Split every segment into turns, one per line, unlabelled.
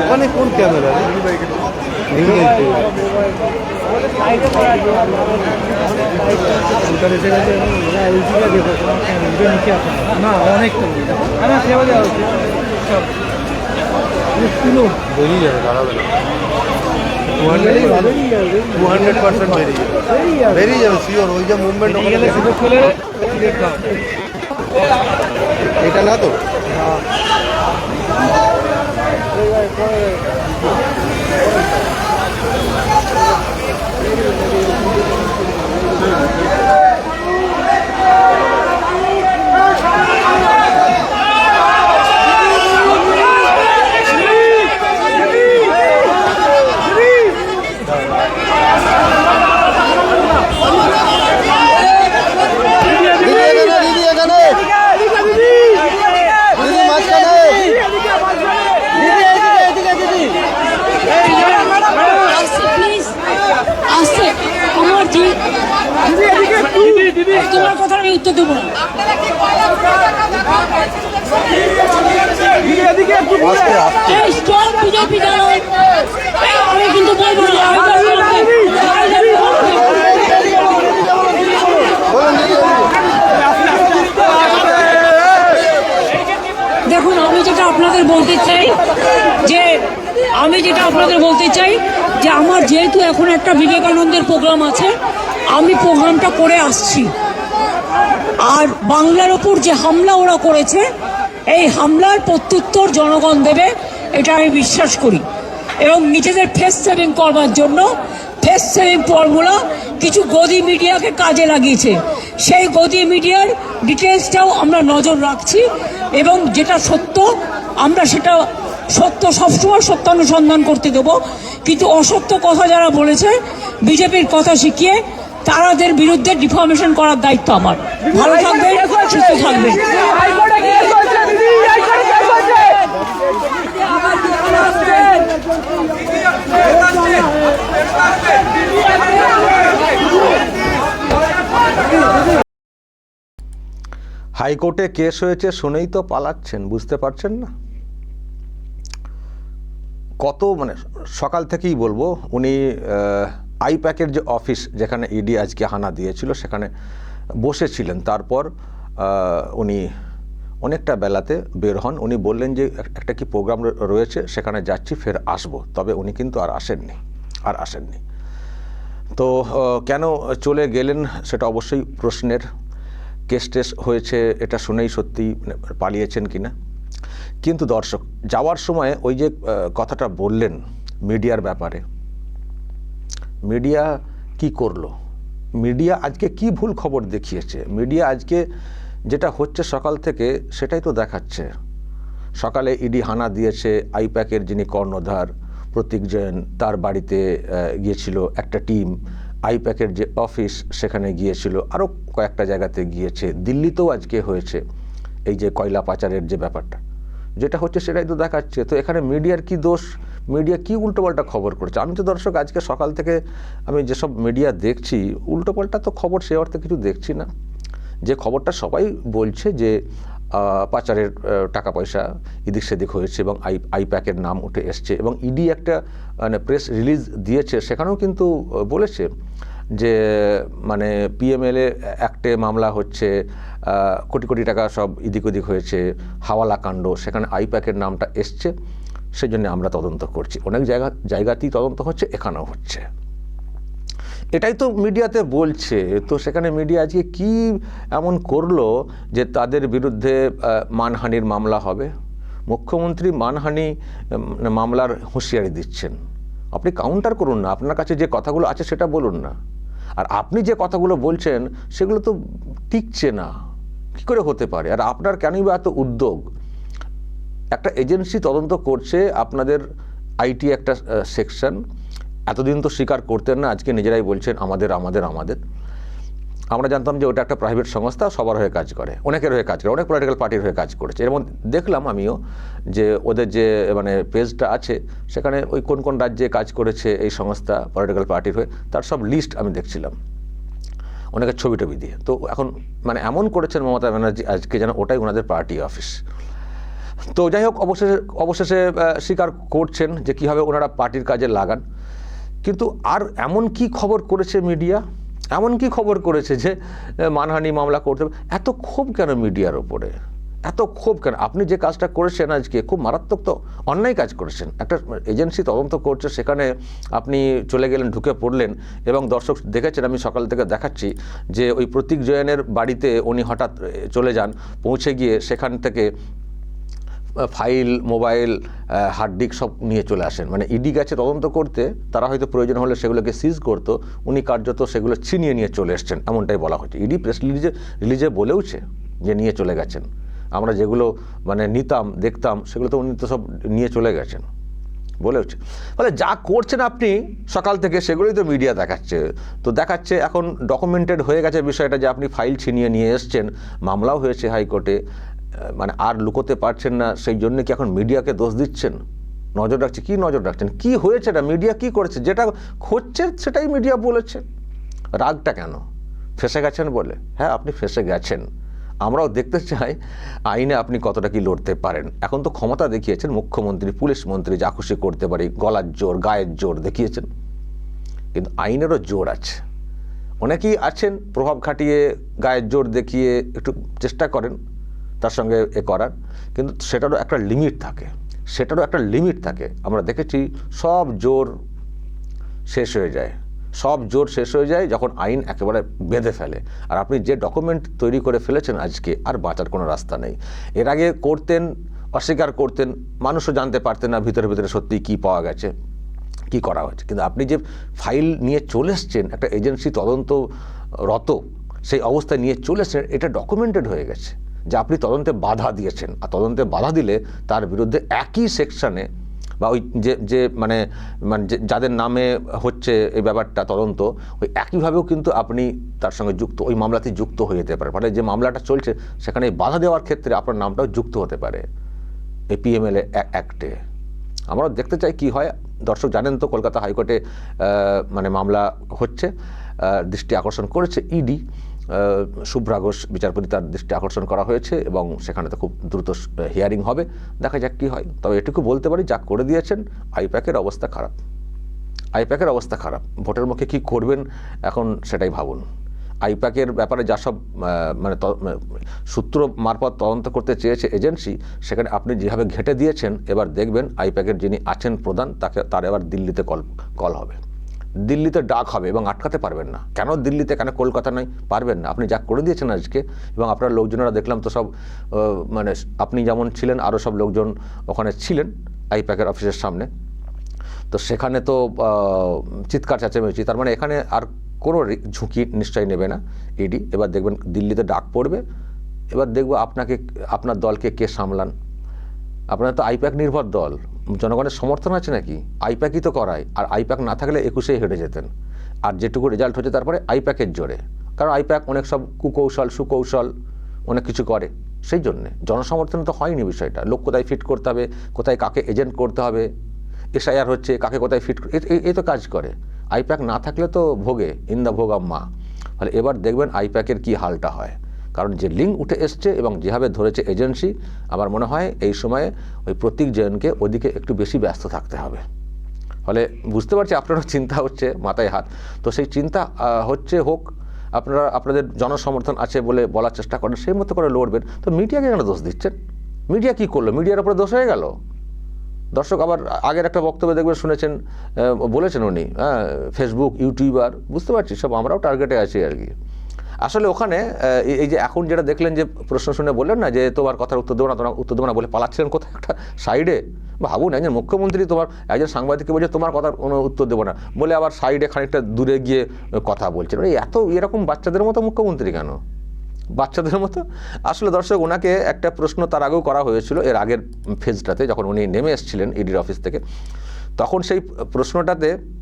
ওখানে কোন ক্যামেরা
না অনেক
বেরিয়ে যাবে দাঁড়াবে না। Two hundred two hundred percent বেরিয়ে যাবে। বেরিয়ে যাবে। শিওর ওই যে মুভমেন্ট ওখানে এটা না তো? দিদি এখানে দিদি এখানে দিদি মাঝখানে
আসছে প্লিজ আসছে আমার জি উত্তর দেবো না।
আস্তে আস্তে
এই স্ট্রং বিজেপি জানো আমি কিন্তু বলব না আমি বলব না।
বলুন দিদি
দেখুন আমি যেটা আপনাদের বলতে চাই যে আমি যেটা আপনাদের বলতে চাই যে আমার যেহেতু এখন একটা বিবেকানন্দের প্রোগ্রাম আছে আমি প্রোগ্রামটা করে আসছি। আর বাংলার ওপর যে হামলা ওরা করেছে, এই হামলার প্রত্যুত্তর জনগণ দেবে, এটা আমি বিশ্বাস করি। এবং নিজেদের ফেস সেভিং করবার জন্য ফেস সেভিং ফর্মুলা কিছু গদি মিডিয়াকে কাজে লাগিয়েছে। সেই গদি মিডিয়ার ডিটেলসটাও আমরা নজর রাখছি এবং যেটা সত্য, আমরা সেটা সত্য সবসময় সত্যানুসন্ধান করতে দেবো। কিন্তু অসত্য কথা যারা বলেছে, বিজেপির কথা শিখিয়ে তারাদের বিরুদ্ধে ডিফর্মেশন করার দায়িত্ব আমার। ভালো থাকবেন, সুস্থ থাকবেন।
হাইকোর্টে কেস হয়েছে শুনেই তো পালাচ্ছেন, বুঝতে পারছেন না? কত মানে সকাল থেকেই বলব, উনি আইপ্যাকের যে অফিস যেখানে ইডি আজকে হানা দিয়েছিল, সেখানে বসেছিলেন। তারপর উনি অনেকটা বেলাতে বের হন। উনি বললেন যে, একটা কি প্রোগ্রাম রয়েছে, সেখানে যাচ্ছি, ফের আসব। তবে উনি কিন্তু আর আসেননি আর আসেননি। তো কেন চলে গেলেন, সেটা অবশ্যই প্রশ্নের কেস টেস হয়েছে, এটা শুনেই সত্যি পালিয়েছেন কিনা। কিন্তু দর্শক, যাওয়ার সময় ওই যে কথাটা বললেন মিডিয়ার ব্যাপারে মিডিয়া কি করল? মিডিয়া আজকে কি ভুল খবর দেখিয়েছে? মিডিয়া আজকে যেটা হচ্ছে সকাল থেকে সেটাই তো দেখাচ্ছে। সকালে ইডি হানা দিয়েছে আইপ্যাকের যিনি কর্ণধার, প্রতীক জৈন, তার বাড়িতে গিয়েছিল একটা টিম। আইপ্যাকের যে অফিস, সেখানে গিয়েছিল আরও কয়েকটা জায়গাতে গিয়েছে। দিল্লিতেও আজকে হয়েছে এই যে কয়লা পাচারের যে ব্যাপারটা। যেটা হচ্ছে সেটাই তো দেখাচ্ছে। তো এখানে মিডিয়ার কি দোষ? মিডিয়া কি উল্টোপাল্টা খবর করেছে? আমি তো দর্শক, আজকে সকাল থেকে আমি যেসব মিডিয়া দেখছি উল্টোপাল্টা তো খবর সে অর্থে কিছু দেখছি না। যে খবরটা সবাই বলছে যে পাচারের টাকা পয়সা এদিক সেদিক হয়েছে এবং আই, আইপ্যাকের নাম উঠে এসছে এবং ইডি একটা মানে প্রেস রিলিজ দিয়েছে, সেখানেও কিন্তু বলেছে যে মানে পিএমএলএ অ্যাক্টে মামলা হচ্ছে কোটি কোটি টাকা সব এদিক ওদিক হয়েছে হাওয়ালা কাণ্ড সেখানে আইপ্যাকের নামটা এসছে। সেই জন্য আমরা তদন্ত করছি। অনেক জায়গা, জায়গাতেই তদন্ত হচ্ছে, এখানেও হচ্ছে। এটাই তো মিডিয়াতে বলছে। তো সেখানে মিডিয়া আজকে কি এমন করল যে তাদের বিরুদ্ধে মানহানির মামলা হবে? মুখ্যমন্ত্রী মানহানি মামলার হুঁশিয়ারি দিচ্ছেন। আপনি কাউন্টার করুন না। আপনার কাছে যে কথাগুলো আছে সেটা বলুন না। আর আপনি যে কথাগুলো বলছেন, সেগুলো তো টিকছে না। কী করে হতে পারে? আর আপনার কেনই বা এত উদ্যোগ? একটা এজেন্সি তদন্ত করছে আপনাদের আইটি একটা সেকশন। এতদিন তো স্বীকার করতেন না, আজকে নিজেরাই বলছেন আমাদের আমাদের আমাদের। আমরা জানতাম যে ওটা একটা প্রাইভেট সংস্থা, সবার হয়ে কাজ করে, অনেকের হয়ে কাজ করে, অনেক পলিটিক্যাল পার্টির হয়ে কাজ করেছে। এর মধ্যে দেখলাম আমিও যে ওদের যে মানে পেজটা আছে, সেখানে ওই কোন কোন রাজ্যে কাজ করেছে এই সংস্থা পলিটিক্যাল পার্টির হয়ে, তার সব লিস্ট আমি দেখছিলাম। অনেকের ছবি টবি দিয়ে। তো এখন মানে এমন করেছেন মমতা ব্যানার্জি, আজকে যেন ওটাই ওনাদের পার্টি অফিস তো যাই হোক, অবশেষে অবশেষে স্বীকার করছেন যে কীভাবে ওনারা পার্টির কাজে লাগান। কিন্তু আর এমন কি খবর করেছে মিডিয়া? এমন কি খবর করেছে যে মানহানি মামলা করতে হবে? এত ক্ষোভ কেন মিডিয়ার ওপরে এত ক্ষোভ কেন? আপনি যে কাজটা করেছেন আজকে, খুব মারাত্মক তো। অন্যায় কাজ করেছেন। একটা এজেন্সি তদন্ত করছে, সেখানে আপনি চলে গেলেন, ঢুকে পড়লেন এবং দর্শক দেখেছেন, আমি সকাল থেকে দেখাচ্ছি যে ওই প্রতীক জয়নের বাড়িতে উনি হঠাৎ চলে যান, পৌঁছে গিয়ে সেখান থেকে ফাইল, মোবাইল হার্ড ডিস্ক সব নিয়ে চলে আসেন। মানে ইডি গেছে তদন্ত করতে তারা হয়তো প্রয়োজন হলে সেগুলোকে সিজ করতো, উনি কার্যত সেগুলো ছিনিয়ে নিয়ে চলে এসছেন, এমনটাই বলা হচ্ছে ইডি প্রেস রিলিজে রিলিজে বলেওছে যে নিয়ে চলে গেছেন। আমরা যেগুলো মানে নিতাম, দেখতাম, সেগুলো তো উনি তো সব নিয়ে চলে গেছেন, বলেওছে। ফলে যা করছেন আপনি, সকাল থেকে সেগুলোই তো মিডিয়া দেখাচ্ছে। তো দেখাচ্ছে এখন ডকুমেন্টেড হয়ে গেছে বিষয়টা যে আপনি ফাইল ছিনিয়ে নিয়ে এসছেন, মামলাও হয়েছে হাইকোর্টে। মানে আর লুকোতে পারছেন না, সেই জন্য কি এখন মিডিয়াকে দোষ দিচ্ছেন? নজর রাখছে, কি নজর রাখছেন? কি হয়েছে এটা? মিডিয়া কি করেছে? যেটা হচ্ছে সেটাই মিডিয়া বলেছে। রাগটা কেন? ফেসে গেছেন বলে? হ্যাঁ আপনি ফেসে গেছেন। আমরাও দেখতে চাই আইনে আপনি কতটা কি লড়তে পারেন। এখন তো ক্ষমতা দেখিয়েছেন মুখ্যমন্ত্রী, পুলিশ মন্ত্রী যা খুশি করতে পারি, গলার জোর, গায়ের জোর দেখিয়েছেন। কিন্তু আইনেরও জোর আছে। অনেকেই আছেন, প্রভাব খাটিয়ে গায়ের জোর দেখিয়ে একটু চেষ্টা করেন। তার সঙ্গে এ করার। কিন্তু সেটারও একটা লিমিট থাকে। সেটারও একটা লিমিট থাকে। আমরা দেখেছি সব জোর শেষ হয়ে যায়। সব জোর শেষ হয়ে যায় যখন আইন একেবারে বেঁধে ফেলে। আর আপনি যে ডকুমেন্ট তৈরি করে ফেলেছেন আজকে, আর বাঁচার কোনো রাস্তা নেই। এর আগে করতেন, অস্বীকার করতেন, মানুষও জানতে পারতেন না ভিতরে ভিতরে সত্যি কী পাওয়া গেছে, কি করা হয়েছে। কিন্তু আপনি যে ফাইল নিয়ে চলে এসছেন, একটা এজেন্সি তদন্তরত সেই অবস্থায় নিয়ে চলে এসছেন, এটা ডকুমেন্টেড হয়ে গেছে। যে আপনি তদন্তে বাধা দিয়েছেন। আর তদন্তে বাধা দিলে তার বিরুদ্ধে একই সেকশনে বা ওই যে যে মানে মানে যাদের নামে হচ্ছে এই ব্যাপারটা তদন্ত, ওই একইভাবেও কিন্তু আপনি তার সঙ্গে যুক্ত, ওই মামলাতে যুক্ত হয়ে যেতে পারে। মানে যে মামলাটা চলছে, সেখানে বাধা দেওয়ার ক্ষেত্রে আপনার নামটাও যুক্ত হতে পারে এই পিএমএলএ অ্যাক্টে। আমরা দেখতে চাই কি হয়। দর্শক জানেন তো, কলকাতা হাইকোর্টে মানে মামলা হচ্ছে দৃষ্টি আকর্ষণ করেছে ইডি শুভ্রা ঘোষ বিচারপতি তার দৃষ্টি আকর্ষণ করা হয়েছে এবং সেখানে তো খুব দ্রুত হিয়ারিং হবে। দেখা যাক কী হয়। তবে এটুকু বলতে পারি, যা করে দিয়েছেন, আইপ্যাকের অবস্থা খারাপ। আইপ্যাকের অবস্থা খারাপ। ভোটের মুখে কি করবেন এখন সেটাই ভাবুন। আইপ্যাকের ব্যাপারে যা সব মানে সূত্র মারফত তদন্ত করতে চেয়েছে এজেন্সি, সেখানে আপনি যেভাবে ঘেঁটে দিয়েছেন, এবার দেখবেন আইপ্যাকের যিনি আছেন প্রধান, তাকে, তার এবার দিল্লিতে কল কল হবে। দিল্লিতে ডাক হবে এবং আটকাতে পারবেন না। কেন দিল্লিতে? কেন কলকাতা নয়? পারবেন না। আপনি যা করে দিয়েছেন আজকে, এবং আপনার লোকজনেরা দেখলাম তো সব মানে আপনি যেমন ছিলেন আরও সব লোকজন ওখানে ছিলেন আইপ্যাকের অফিসের সামনে। তো সেখানে তো চিৎকার চেঁচামেচি। তার মানে এখানে আর কোনো ঝুঁকি নিশ্চয়ই নেবে না ইডি এবার দেখবেন দিল্লিতে ডাক পড়বে। এবার দেখব আপনাকে, আপনার দলকে কে সামলান। আপনার তো আইপ্যাক নির্ভর দল। জনগণের সমর্থন আছে নাকি? আইপ্যাকই তো করায়, আর আইপ্যাক না থাকলে একুশেই হেঁটে যেতেন। আর যেটুকু রেজাল্ট হচ্ছে তারপরে আইপ্যাকের জোরে। কারণ আইপ্যাক অনেক সব কুকৌশল, সুকৌশল অনেক কিছু করে। সেই জন্যে জনসমর্থন তো হয়নি বিষয়টা। লোক কোথায় ফিট করতে হবে, কোথায় কাকে এজেন্ট করতে হবে এসআইআর হচ্ছে, কাকে কোথায় ফিট এই তো কাজ করে। আইপ্যাক না থাকলে তো ভোগে ইন ইন্দা ভোগাম্মা। ফলে এবার দেখবেন আইপ্যাকের কী হালটা হয়। কারণ যে লিঙ্ক উঠে এসছে এবং যেভাবে ধরেছে এজেন্সি আমার মনে হয় এই সময়ে ওই প্রতীক জয়নকে ওদিকে একটু বেশি ব্যস্ত থাকতে হবে। ফলে বুঝতে পারছি আপনারও চিন্তা হচ্ছে মাথায় হাত। তো সেই চিন্তা হচ্ছে হোক, আপনারা, আপনাদের জনসমর্থন আছে বলে বলার চেষ্টা করেন, সেই মতো করে লড়বেন। তো মিডিয়াকে কেন দোষ দিচ্ছেন? মিডিয়া কী করল? মিডিয়ার উপরে দোষ হয়ে গেল? দর্শক আবার আগের একটা বক্তব্য দেখবেন শুনেছেন বলেছেন উনি হ্যাঁ ফেসবুক ইউটিউবার বুঝতে পারছি, সব আমরাও টার্গেটে আছি আর কি। আসলে ওখানে এই- যে এখন যেটা দেখলেন যে প্রশ্ন শুনে বললেন না যে তোমার কথার উত্তর দেবো না, তোমার উত্তর দেবো না বলে পালাচ্ছিলেন কোথায়? একটা সাইডে। ভাবুন, একজন মুখ্যমন্ত্রী তোমার, একজন সাংবাদিককে বলছে তোমার কথার কোনো উত্তর দেবো না বলে আবার সাইডে খানিকটা দূরে গিয়ে কথা বলছেন। মানে এত এরকম বাচ্চাদের মতো মুখ্যমন্ত্রী কেন? বাচ্চাদের মতো? আসলে দর্শক, ওনাকে একটা প্রশ্ন তার আগেও করা হয়েছিল এর আগের ফেজটাতে, যখন উনি নেমে এসেছিলেন ইডির অফিস থেকে। তখন সেই প্রশ্নটাতে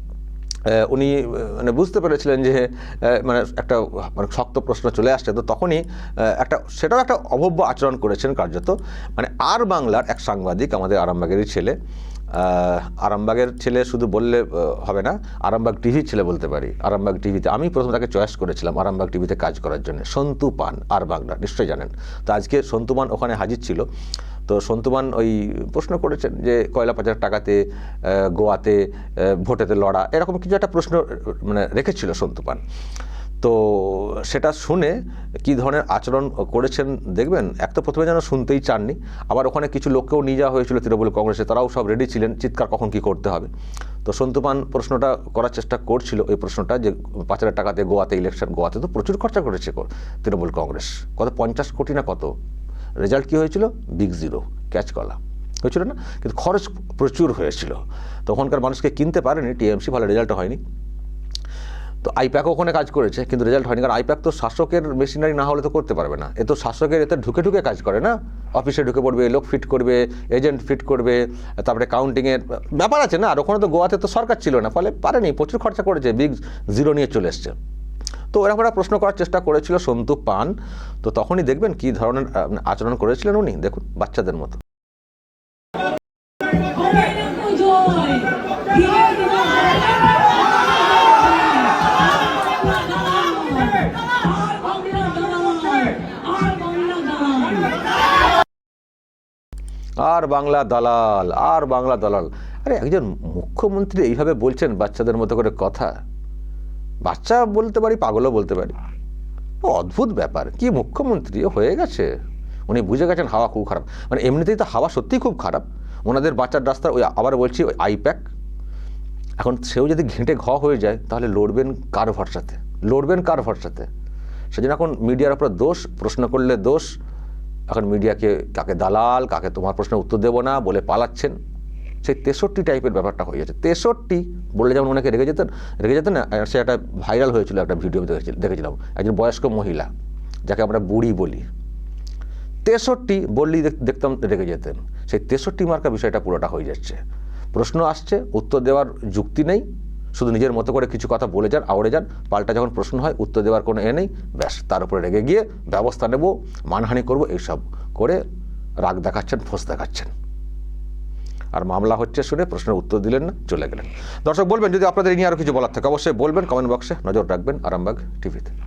উনি মানে বুঝতে পেরেছিলেন যে মানে একটা মানে শক্ত প্রশ্ন চলে আসছে। তো তখনই একটা, সেটাও একটা অভব্য আচরণ করেছেন কার্যত। মানে আর বাংলার এক সাংবাদিক, আমাদের আরামবাগেরই ছেলে আরামবাগের ছেলে শুধু বললে হবে না, আরামবাগ টিভির ছেলে বলতে পারি। আরামবাগ টিভিতে, আমি প্রথম তাকে চয়েস করেছিলাম আরামবাগ টিভিতে কাজ করার জন্য। সন্তু পান, আর বাংলা, নিশ্চয়ই জানেন। তো আজকে সন্তু পান ওখানে হাজির ছিল। তো সন্তুমান ওই প্রশ্ন করেছেন যে কয়লা পাচার টাকাতে গোয়াতে ভোটেতে লড়া, এরকম কিছু একটা প্রশ্ন মানে রেখেছিল সন্তুপান তো সেটা শুনে কি ধরনের আচরণ করেছেন দেখবেন? এক তো প্রথমে যেন শুনতেই চাননি, আবার ওখানে কিছু লোককেও নিয়ে যাওয়া হয়েছিল তৃণমূল কংগ্রেসে, তারাও সব রেডি ছিলেন, চিৎকার কখন কি করতে হবে। তো সন্তুপান প্রশ্নটা করার চেষ্টা করছিল ওই প্রশ্নটা যে পাচারের টাকাতে গোয়াতে ইলেকশন গোয়াতে তো প্রচুর খরচা করেছে তৃণমূল কংগ্রেস। কত পঞ্চাশ কোটি না কত? রেজাল্ট কী হয়েছিল? বিগ জিরো ক্যাচ কলা। হয়েছিল না? কিন্তু খরচ প্রচুর হয়েছিল। তখনকার মানুষকে কিনতে পারেনি টিএমসি ভালো রেজাল্ট হয়নি। তো আইপ্যাকও ওখানে কাজ করেছে, কিন্তু রেজাল্ট হয়নি। কারণ আইপ্যাক তো শাসকের মেশিনারি না হলে তো করতে পারবে না। এ তো শাসকের, এতে ঢুকে ঢুকে কাজ করে না? অফিসে ঢুকে পড়বে, লোক ফিট করবে এজেন্ট ফিট করবে, তারপরে কাউন্টিংয়ের ব্যাপার আছে না? আর ওখানে তো গোয়াতে তো সরকার ছিল না, ফলে পারেনি, প্রচুর খরচা করেছে বিগ জিরো নিয়ে চলে এসছে। তো এরকম একটা প্রশ্ন করার চেষ্টা করেছিল সন্তু পান। তো তখনই দেখবেন কি ধরনের আচরণ করেছিলেন উনি। দেখুন, বাচ্চাদের মতো।
আর বাংলা দালাল, আর বাংলা দালাল।
আরে একজন মুখ্যমন্ত্রী এইভাবে বলছেন বাচ্চাদের মতো করে কথা? বাচ্চা বলতে পারি, পাগলও বলতে পারি। অদ্ভুত ব্যাপার, কি মুখ্যমন্ত্রী হয়ে গেছে। উনি বুঝে গেছেন হাওয়া খুব খারাপ। মানে এমনিতেই তো হাওয়া সত্যিই খুব খারাপ। ওনাদের বাচ্চার রাস্তা ওই, আবার বলছি ওই আইপ্যাক। এখন সেও যদি ঘেঁটে ঘ হয়ে যায়, তাহলে লড়বেন কার ভরসাতে? লড়বেন কার ভরসাতে? সেজন্য এখন মিডিয়ার উপর দোষ, প্রশ্ন করলে দোষ। এখন মিডিয়াকে কাকে দালাল, কাকে তোমার প্রশ্নের উত্তর দেবো না বলে পালাচ্ছেন। সেই তেষট্টি টাইপের ব্যাপারটা হয়ে যাচ্ছে তেষট্টি বললে যেমন অনেকে রেগে যেতেন রেগে যেতেন না সে একটা ভাইরাল হয়েছিল একটা ভিডিও দেখেছি- দেখেছিলাম। একজন বয়স্ক মহিলা, যাকে আমরা বুড়ি বলি। তেষট্টি বললেই দেখ- দেখতাম রেগে যেতেন। সেই তেষট্টি মার্কা বিষয়টা পুরোটা হয়ে যাচ্ছে। প্রশ্ন আসছে, উত্তর দেওয়ার যুক্তি নেই। শুধু নিজের মতো করে কিছু কথা বলে যান, আওড়ে যান। পাল্টা যখন প্রশ্ন হয়, উত্তর দেওয়ার কোনো এ নেই। ব্যাস, তার উপরে রেগে গিয়ে ব্যবস্থা নেব, মানহানি করব, এইসব করে রাগ দেখাচ্ছেন, ফোঁস দেখাচ্ছেন। আর মামলা হচ্ছে শুনে প্রশ্নের উত্তর দিলেন না চলে গেলেন। দর্শক, বলবেন, যদি আপনাদের নিয়ে আরও কিছু বলার থাকে, অবশ্যই বলবেন কমেন্ট বক্সে নজর রাখবেন, আরামবাগ টিভিতে।